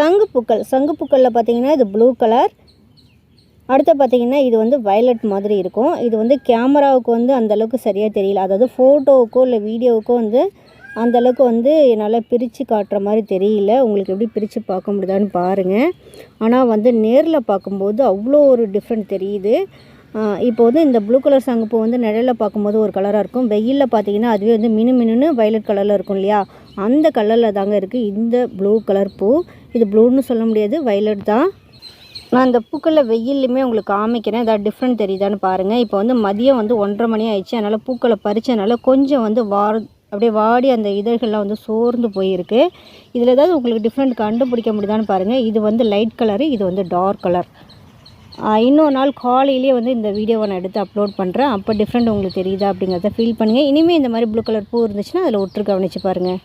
சங்குப்பூக்கள் சங்குப்பூக்களில் பார்த்தீங்கன்னா இது blue colour அடுத்து பார்த்தீங்கன்னா இது வந்து வயலட் மாதிரி இருக்கும். இது வந்து கேமராவுக்கு வந்து அந்தளவுக்கு சரியாக தெரியல. அதாவது ஃபோட்டோவுக்கோ இல்லை வீடியோவுக்கோ வந்து அந்த அளவுக்கு வந்து என்னால் பிரித்து காட்டுற மாதிரி தெரியல. உங்களுக்கு எப்படி பிரித்து பார்க்க முடியுதான்னு பாருங்கள் ஆனால் வந்து நேரில் பார்க்கும்போது அவ்வளோ ஒரு டிஃப்ரெண்ட் தெரியுது. இப்போ வந்து இந்த ப்ளூ கலர் சங்குப்பூ வந்து நிழலில் பார்க்கும்போது ஒரு கலராக இருக்கும். வெயிலில் பார்த்தீங்கன்னா அதுவே வந்து மினு மினுன்னு வயலட் கலரில் இருக்கும் இல்லையா? அந்த கலரில் தாங்க இருக்குது இந்த ப்ளூ கலர் பூ. இது ப்ளூன்னு சொல்ல முடியாது வயலட் தான். நான் இந்த பூக்களில் வெயில்லையுமே உங்களுக்கு காமிக்கிறேன். ஏதாவது டிஃப்ரெண்ட் தெரியுதான்னு பாருங்கள் இப்போ வந்து மதியம் வந்து ஒன்றரை மணி ஆயிடுச்சு. அதனால் பூக்களை பறிச்சதுனால கொஞ்சம் வந்து வார அப்படியே வாடி அந்த இதழ்கள்லாம் வந்து சோர்ந்து போயிருக்கு. இதில் ஏதாவது உங்களுக்கு டிஃப்ரெண்ட் கண்டுபிடிக்க முடியுதான்னு பாருங்கள் இது வந்து லைட் கலரு இது வந்து டார்க் கலர் இன்னொரு நாள் காலையிலேயே வந்து இந்த வீடியோவை நான் எடுத்து அப்லோட் பண்ணுறேன் அப்போ டிஃப்ரெண்ட் உங்களுக்கு தெரியுதா அப்படிங்கிறத ஃபீல் பண்ணுங்கள் இனிமேல் இந்த மாதிரி ப்ளூ கலர் பூ இருந்துச்சுன்னா அதில் ஒட்டு கவனித்து பாருங்கள்